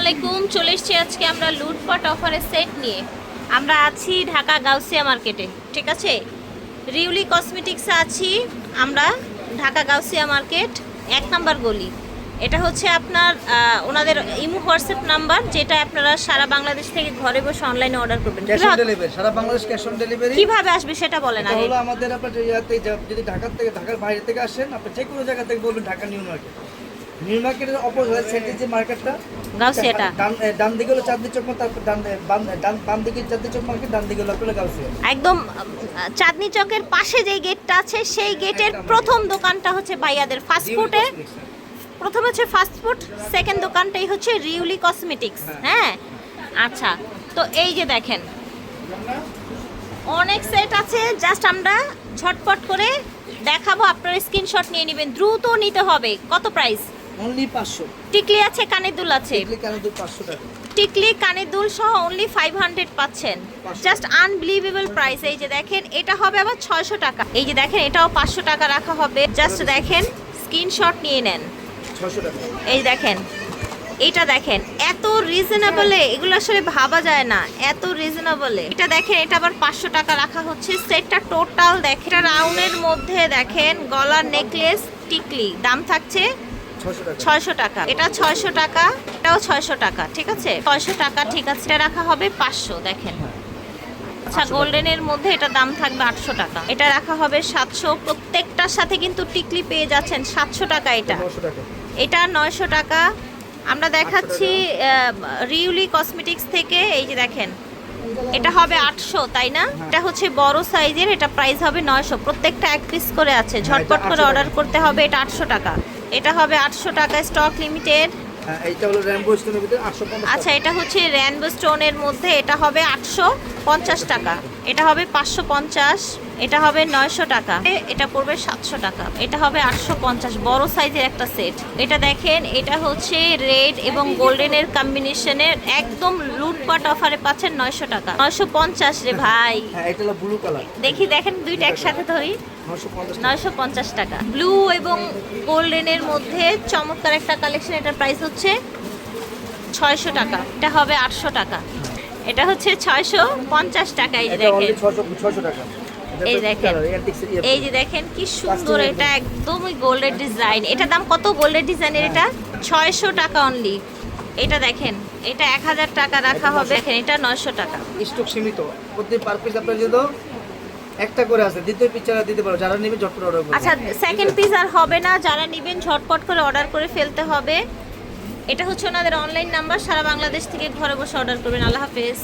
আলাইকুম চলে এসেছি আজকে আমরা লুটপাট অফারের সেট নিয়ে। আমরা আছি ঢাকা গাউসিয়া মার্কেটে ঠিক আছে? রিউলি কসমেটিক্সে আছি আমরা ঢাকা গাউসিয়া মার্কেট এক নাম্বার গলি। এটা হচ্ছে আপনার ওনাদের ইমো হোয়াটসঅ্যাপ নাম্বার যেটা আপনারা সারা বাংলাদেশ থেকে ঘরে বসে অনলাইনে অর্ডার করবেন। ক্যাশ অন কিভাবে- ডেলিভারি সারা বাংলাদেশ ক্যাশ অন ডেলিভারি কীভাবে আসবে সেটা বলেন আগে। হলো আমাদের আপনার যদি ঢাকা থেকে ঢাকার বাইরে থেকে আসেন আপনি যে কোনো জায়গা থেকে বলবেন ঢাকা নিউ মার্কেট। নিউ মার্কেটের অপোজিট সাইডে যে মার্কেটটা গাউসিয়াটা ডান ডান দিকে হলো চাঁদনি চক তারপর ডান ডান বাম দিকে চাঁদনি চক মার্কেট ডান দিকে হলো আপনার গাউসিয়া। একদম চাঁদনি চকের পাশে যে গেটটা আছে সেই গেটের প্রথম দোকানটা হচ্ছে ভাইয়াদের ফাস্ট ফুডে প্রথম হচ্ছে ফাস্ট ফুড সেকেন্ড দোকানটাই হচ্ছে রিউলি কসমেটিক্স হ্যাঁ। আচ্ছা তো এই যে দেখেন। অনেক সেট আছে জাস্ট আমরা ঝটপট করে দেখাবো আপনার স্ক্রিনশট নিয়ে নেবেন দ্রুত নিতে হবে। কত প্রাইস অনলি পাঁচশো। টিকলি আছে কানের দুল আছে। দেখলে কেন দু পাঁচশো টাকা। টিকলি কানের দুল সহ অনলি ফাইভ হান্ড্রেড পাচ্ছেন। জাস্ট আনবিলিভেবল প্রাইস এই যে দেখেন এটা হবে আবার ছয়শো টাকা। এই যে দেখেন এটাও পাঁচশো টাকা রাখা হবে। জাস্ট দেখেন স্ক্রিনশট নিয়ে নেন। ছশো টাকা। এই দেখেন এটা দেখেন এত রিজনেবলে এগুলো আসলে ভাবা যায় না। এত রিজনেবলে এটা দেখেন এটা আবার পাঁচশো টাকা রাখা হচ্ছে। সেটটা টোটাল দেখেন এটা রাউন্ডের মধ্যে দেখেন গলার নেকলেস টিকলি। দাম থাকছে ছয়শো টাকা। এটা ছয়শো টাকা এটাও ছয়শো টাকা ঠিক আছে? ছয়শো টাকা ঠিক আছে। এটা রাখা হবে পাঁচশো দেখেন। আচ্ছা গোল্ডেনের মধ্যে এটা দাম থাকবে আটশো টাকা। এটা রাখা হবে সাতশো প্রত্যেকটার সাথে কিন্তু টিকলি পেয়ে যাচ্ছেন সাতশো টাকা এটা। এটা নয়শো টাকা। আমরা দেখাচ্ছি রিউলি কসমেটিক্স থেকে এই যে দেখেন। এটা হবে আটশো তাই না? এটা হচ্ছে বড় সাইজের এটা প্রাইস হবে নয়শো। প্রত্যেকটা এক পিস করে আছে। ঝটপট করে অর্ডার করতে হবে এটা আটশো টাকা। এটা হবে আটশো টাকা স্টক লিমিটেড। হ্যাঁ আচ্ছা এটা হচ্ছে র্যানবো স্টোনের মধ্যে এটা হবে আটশো পঞ্চাশ টাকা। এটা হবে পাঁচশো পঞ্চাশ এটা হবে নয়শো টাকা। এটা পড়বে সাতশো টাকা। এটা হবে আটশো পঞ্চাশ বড় সাইজের একটা সেট। এটা দেখেন এটা হচ্ছে রেড এবং গোল্ডেনের কম্বিনেশনের একদম লুটপাট অফারে পাচ্ছেন নয়শো টাকা। নয়শো পঞ্চাশ রে ভাই। হ্যাঁ এটা হলো ব্লু কালার। দেখি দেখেন দুইটা একসাথে ধরি। নশো পঞ্চাশ টাকা। ব্লু এবং গোল্ডেনের মধ্যে চমৎকার একটা কালেকশন এটার প্রাইস হচ্ছে ছয়শো টাকা। এটা হবে আটশো টাকা। এটা হচ্ছে ছয়শো পঞ্চাশ টাকা এই যে দেখেন। ছশো ছশো টাকা। এই দেখেন। এই যে দেখেন কি সুন্দর এটা একদমই গোল্ডের ডিজাইন। এটা দাম কত গোল্ডের ডিজাইনের এটা? ছয়শো টাকা অনলি এটা দেখেন এটা এক হাজার টাকা রাখা হবে। দেখেন এটা নয়শো টাকা। স্টক সীমিত। প্রতি পার পিস আপনার যদি একটা করে আছে, দ্বিতীয় পিকচার দিতে পারো, যারা নেবে ঝটপট অর্ডার করবে। আচ্ছা সেকেন্ড পিস আর হবে না, যারা নেবেন ঝটপট করে অর্ডার করে ফেলতে হবে। এটা হচ্ছে ওনাদের অনলাইন নাম্বার সারা বাংলাদেশ থেকে ঘরে বসে অর্ডার করবেন। আল্লাহ হাফেজ।